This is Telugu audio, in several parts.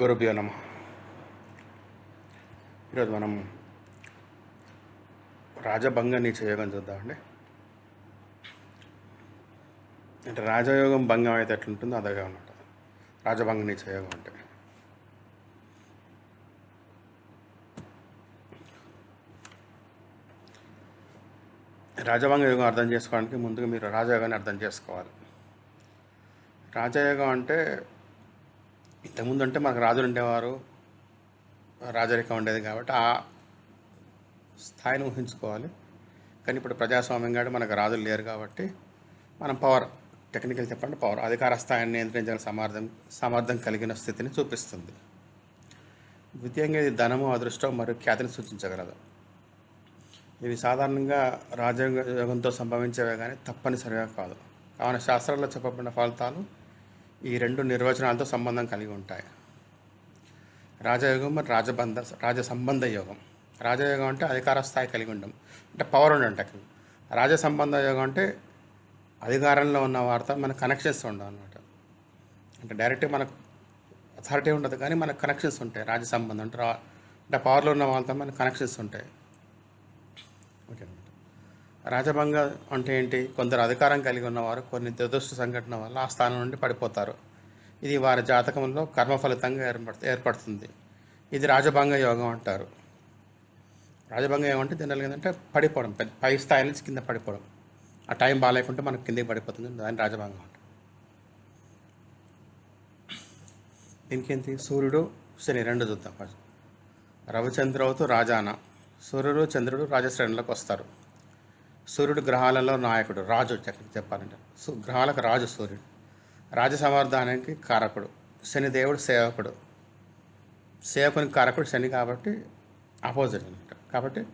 గురుభ్యో నమ. ఈరోజు మనం రాజభంగ నీచ యోగం చూద్దామండి అంటే రాజయోగం భంగం అయితే ఎట్లుంటుందో అదేగా అనమాట రాజభంగ నీచ యోగం అంటే. రాజభంగ యోగం అర్థం చేసుకోవడానికి ముందుగా మీరు రాజయోగాన్ని అర్థం చేసుకోవాలి. రాజయోగం అంటే ఇంతకుముందు అంటే మనకు రాజులు ఉండేవారు రాజరికం ఉండేది కాబట్టి ఆ స్థాయిని ఊహించుకోవాలి. కానీ ఇప్పుడు ప్రజాస్వామ్యం కాదు మనకు రాజులు లేరు కాబట్టి మనం పవర్ టెక్నికల్ చెప్పండి పవర్ అధికార స్థాయిని నియంత్రించగల సామర్థ్యం సామర్థ్యం కలిగిన స్థితిని చూపిస్తుంది. ద్వితీయంగా ఇది ధనము అదృష్టం మరియు ఖ్యాతిని సూచించగలదు. ఇవి సాధారణంగా రాజయోగంతో సంభవించేవే కానీ తప్పనిసరిగా కాదు. కావున శాస్త్రాల్లో చెప్పబడిన ఫలితాలు ఈ రెండు నిర్వచనాలతో సంబంధం కలిగి ఉంటాయి. రాజయోగం మరి రాజబంధ రాజ సంబంధ యోగం. రాజయోగం అంటే అధికార స్థాయి కలిగి ఉండడం. అంటే పవర్ ఉండటం రాజ సంబంధ యోగం అంటే అధికారంలో ఉన్న వారితో మన కనెక్షన్స్ ఉండవు అనమాట అంటే డైరెక్ట్గా మనకు అథారిటీ ఉండదు కానీ మనకు కనెక్షన్స్ ఉంటాయి. రాజ సంబంధం అంటే రా అంటే పవర్లో ఉన్న వాళ్ళతో మనకు కనెక్షన్స్ ఉంటాయి. రాజభంగం అంటే ఏంటి? కొందరు అధికారం కలిగి ఉన్నవారు కొన్ని దురదృష్ట సంఘటన వల్ల ఆ స్థానం నుండి పడిపోతారు. ఇది వారి జాతకంలో కర్మ ఫలితంగా ఏర్పడు ఏర్పడుతుంది. ఇది రాజభంగ యోగం అంటారు. రాజభంగ యోగం అంటే జనరల్ ఏంటంటే పడిపోవడం పెద్ద పై స్థాయి నుంచి కింద పడిపోవడం. ఆ టైం బాగాలేకుంటే మనకు కిందకి పడిపోతుంది. దాని రాజభంగం అంటారు. దీనికేంటి? సూర్యుడు శని రెండు చూద్దాం రవిచంద్రవుతూ రాజాన. సూర్యుడు చంద్రుడు రాజశ్రేణులకు వస్తారు. సూర్యుడు గ్రహాలలో నాయకుడు రాజు చెప్పాలంటే. సో గ్రహాలకు రాజు సూర్యుడు. రాజ సమర్థానికి కారకుడు. శని దేవుడు సేవకుడు. సేవకునికి కారకుడు శని కాబట్టి ఆపోజిట్ అనమాట. కాబట్టి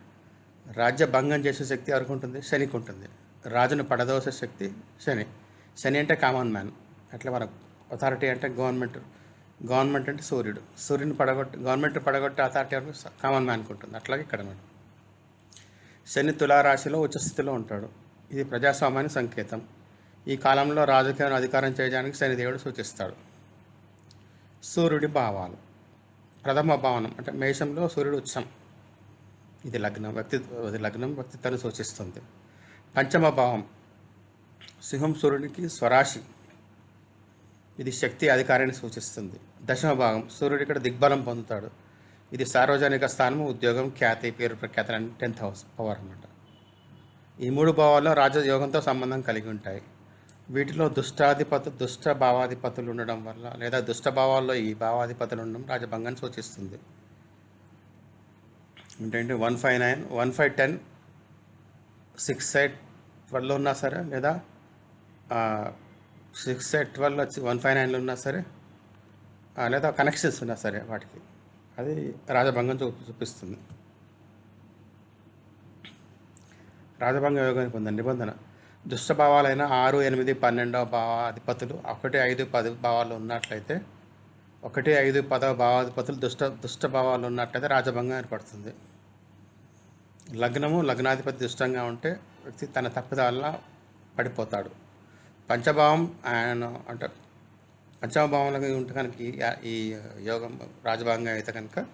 రాజ్య భంగం చేసే శక్తి ఎవరికి ఉంటుంది? శనికి ఉంటుంది. రాజును పడదోసే శక్తి శని. శని అంటే కామన్ మ్యాన్ అట్లా మన అథారిటీ అంటే గవర్నమెంట్ గవర్నమెంట్ అంటే సూర్యుడు. సూర్యుని పడగొట్టి గవర్నమెంట్ పడగొట్టే అథారిటీ వరకు కామన్ మ్యాన్కి ఉంటుంది. అట్లాగే ఇక్కడ మనం. శని తులారాశిలో ఉచ్చస్థితిలో ఉంటాడు. ఇది ప్రజాస్వామ్యానికి సంకేతం. ఈ కాలంలో రాజకీయాన్ని అధికారం చేయడానికి శనిదేవుడు సూచిస్తాడు. సూర్యుడి భావాలు. ప్రథమ భావనం అంటే మేషంలో సూర్యుడు ఉత్సం ఇది లగ్నం వ్యక్తి ఇది లగ్నం వ్యక్తిత్వాన్ని సూచిస్తుంది. పంచమ భావం. సింహం సూర్యునికి స్వరాశి. ఇది శక్తి అధికారాన్ని సూచిస్తుంది. దశమ భాగం. సూర్యుడు ఇక్కడ దిగ్బలం పొందుతాడు. ఇది సార్వజనిక స్థానము ఉద్యోగం ఖ్యాతి పేరు ప్రఖ్యాతి టెన్త్ హౌస్ పవర్ అన్నమాట. ఈ మూడు భావాల్లో రాజయోగంతో సంబంధం కలిగి ఉంటాయి. వీటిలో దుష్టాధిపతు దుష్ట భావాధిపతులు ఉండడం వల్ల లేదా దుష్ట భావాల్లో ఈ భావాధిపతులు ఉండడం రాజభంగాన్ని సూచిస్తుంది. ఏంటంటే one five nine one five ten six eight ట్వెల్వ్లో ఉన్నా సరే లేదా సిక్స్ ఎయిట్ ట్వెల్వ్ వచ్చి వన్ ఫైవ్ నైన్లో ఉన్నా సరే లేదా కనెక్షన్స్ ఉన్నా సరే వాటికి. అది రాజభంగం చూ చూపిస్తుంది. రాజభంగ యోగానికి పొందిన నిబంధన దుష్టభావాలైన ఆరు ఎనిమిది పన్నెండవ భావాధిపతులు ఒకటి ఐదు పది భావాలు ఉన్నట్లయితే ఒకటి ఐదు పదవ భావాధిపతులు దుష్ట దుష్టభావాలు ఉన్నట్లయితే రాజభంగం ఏర్పడుతుంది. లగ్నము లగ్నాధిపతి దుష్టంగా ఉంటే వ్యక్తి తన తప్పిదాల పడిపోతాడు. పంచభావం ఆయన అంటే పంచమభావంలో ఉంటే కనుక ఈ- యోగం రాజభాగంగా అయితే కనుక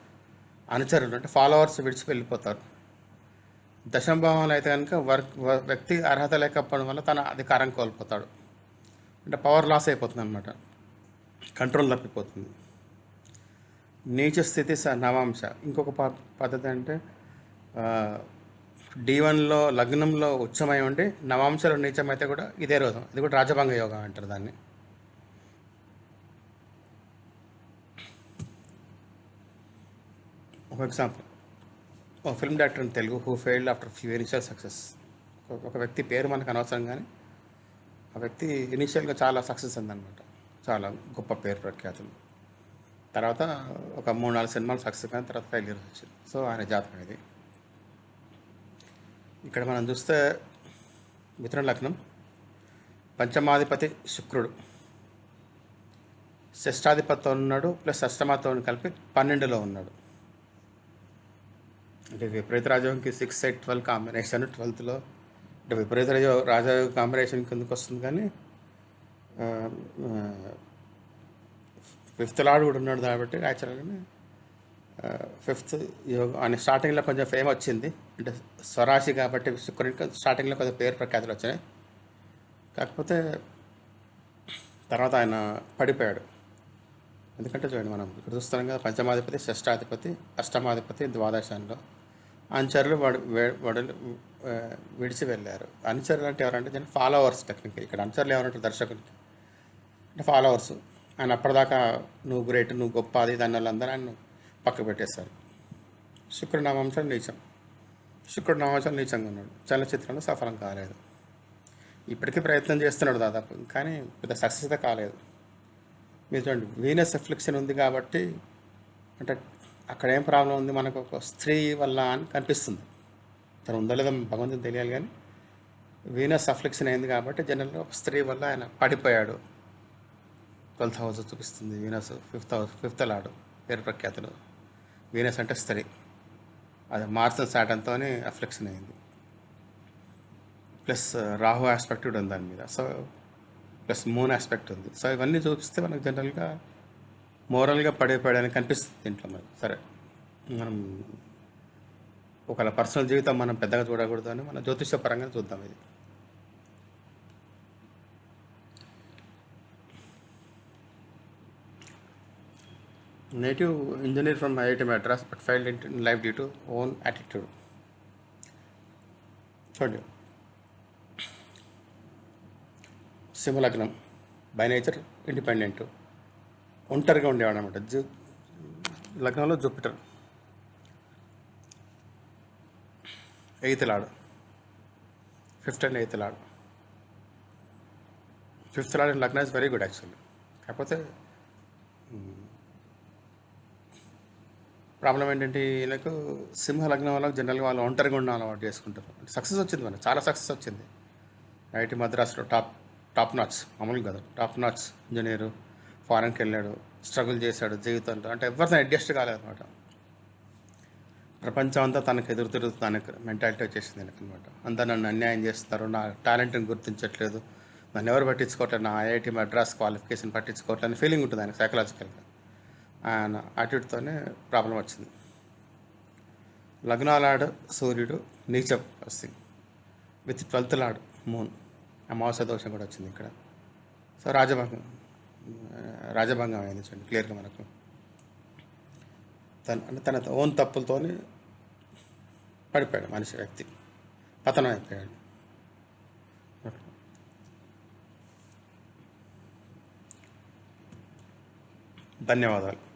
అనుచరులు అంటే ఫాలోవర్స్ విడిచి వెళ్ళిపోతారు. దశమభావంలో అయితే కనుక వర్క్ వ్యక్తి అర్హత లేకపోవడం వల్ల తన అధికారం కోల్పోతాడు. అంటే పవర్ లాస్ అయిపోతుంది అనమాట కంట్రోల్ తప్పిపోతుంది. నీచ స్థితి స నవాంశ. ఇంకొక ప- పద్ధతి అంటే డి వన్లో లగ్నంలో ఉచ్చమై ఉండి నవాంశలో నీచమైతే కూడా ఇదే రోజు ఇది కూడా రాజభంగ యోగం అంటారు దాన్ని. ఒక ఎగ్జాంపుల్. ఒక film director in Telugu who failed after few initial success. ఒక వ్యక్తి పేరు మనకు అనవసరం కానీ ఆ వ్యక్తి ఇనిషియల్గా చాలా సక్సెస్ అందనమాట చాలా గొప్ప పేరు ప్రఖ్యాతులు. తర్వాత ఒక మూడు నాలుగు సినిమాలు సక్సెస్ కానీ తర్వాత ఫెయిల్యూర్ వచ్చింది. సో ఆయన జాతకం ఇది. ఇక్కడ మనం చూస్తే మిథున లగ్నం. పంచమాధిపతి శుక్రుడు. షష్టాధిపతితో ఉన్నాడు ప్లస్ అష్టమాతో కలిపి పన్నెండులో ఉన్నాడు. అంటే విపరీత రాజయోగంకి సిక్స్ ఎయిట్ ట్వెల్వ్ కాంబినేషన్ ట్వెల్త్లో అంటే విపరీత రాజ రాజయోగ కాంబినేషన్ కిందకు వస్తుంది కానీ ఫిఫ్త్ లాడు కూడా ఉన్నాడు కాబట్టి యాక్చువల్గా ఫిఫ్త్ యోగ ఆయన స్టార్టింగ్లో కొంచెం ఫేమ్ వచ్చింది. అంటే స్వరాశి కాబట్టి శుక్రుడికి స్టార్టింగ్లో కొంచెం పేరు ప్రఖ్యాతులు వచ్చినాయి. కాకపోతే తర్వాత ఆయన పడిపోయాడు. ఎందుకంటే చూడండి మనం ఇక్కడ చూస్తున్నాం కదా పంచమాధిపతి షష్టాధిపతి అష్టమాధిపతి ద్వాదశాంలో అనుచరులు వడలు విడిచి వెళ్ళారు. అనుచరులు అంటే ఎవరంటే జన ఫాలోవర్స్ టెక్నిక్ ఇక్కడ అనుచరులు ఎవరంటారు దర్శకునికి. అంటే ఫాలోవర్స్ ఆయన అప్పటిదాకా నువ్వు గ్రేట్ నువ్వు గొప్ప అది దాని వాళ్ళందరూ ఆయన పక్క పెట్టేశారు. శుక్రుడు నామాంశం నీచం. శుక్రుడు నామాంశం నీచంగా ఉన్నాడు. చలనచిత్రంలో సఫలం కాలేదు. ఇప్పటికీ ప్రయత్నం చేస్తున్నాడు దాదాపు. కానీ పెద్ద సక్సెస్ కాలేదు. మీరు చూడండి వీనస్ ఎఫ్లిక్షన్ ఉంది కాబట్టి అంటే అక్కడ ఏం ప్రాబ్లం ఉంది? మనకు ఒక స్త్రీ వల్ల అని కనిపిస్తుంది. తను ఉందో లేదో భగవంతుని తెలియాలి కానీ వీనస్ అఫ్లిక్షన్ అయింది కాబట్టి జనరల్గా ఒక స్త్రీ వల్ల ఆయన పడిపోయాడు. ట్వెల్త్ హౌస్ చూపిస్తుంది Venus fifth house fifth lord పేరు ప్రఖ్యాతులు. వీనస్ అంటే స్త్రీ. అది మార్స్ సాటన్తో అఫ్లిక్షన్ అయింది. ప్లస్ రాహు ఆస్పెక్ట్ కూడా ఉంది దాని మీద. సో ప్లస్ మూన్ ఆస్పెక్ట్ ఉంది. సో ఇవన్నీ చూపిస్తే మనకు జనరల్గా మోరల్గా పడిపోయాడని కనిపిస్తుంది దీంట్లో మనకు సరే. మనం ఒకవేళ పర్సనల్ జీవితం మనం పెద్దగా చూడకూడదు అని మన జ్యోతిష్యపరంగా చూద్దాం ఇది. Native engineer from IIT Madras but failed in life due to own attitude. చూడండి. సింహలగ్నం. By nature independent. ఒంటరిగా ఉండేవాడు అనమాట జు లగ్నంలో Jupiter. Eighth lord. Fifth and eighth lord. Fifth lord in lagna is very good actually. కాకపోతే ప్రాబ్లం ఏంటంటే వీళ్ళకు సింహ లగ్నం వాళ్ళకి జనరల్గా వాళ్ళు ఒంటరిగా ఉండడం అలవాటు చేసుకుంటారు సక్సెస్ వచ్చింది మనకు. చాలా సక్సెస్ వచ్చింది. ఐఐటి మద్రాసులో టాప్ టాప్ నాట్స్. మామూలు కదా. Top notch engineer. ఫారెన్కి వెళ్ళాడు స్ట్రగుల్ చేశాడు జీవితంలో. అంటే ఎవరితో అడ్జస్ట్ కాలేదన్నమాట. ప్రపంచం అంతా తనకు ఎదురు తిరుగుతుంది తనకు మెంటాలిటీ వచ్చేసింది అనమాట అంతా నన్ను అన్యాయం చేస్తున్నారు నా టాలెంట్ని గుర్తించట్లేదు నన్ను ఎవరు పట్టించుకోవట్లేదు నా ఐఐటి మద్రాస్ క్వాలిఫికేషన్ పట్టించుకోవట్లేదు అని ఫీలింగ్ ఉంటుంది ఆయన సైకలాజికల్గా ఆయన అటుతోనే ప్రాబ్లం వచ్చింది. లగ్నాలాడు సూర్యుడు నీచ వస్తుంది. With twelfth lord moon. అమావాస్య దోషం కూడా వచ్చింది ఇక్కడ. సో రాజభాగం రాజభంగం అయింది చూడండి క్లియర్గా మనకు. తన అంటే తన ఓన్ తప్పులతోని పడిపోయాడు మనిషి వ్యక్తి. పతనం అయిపోయాడు. ధన్యవాదాలు.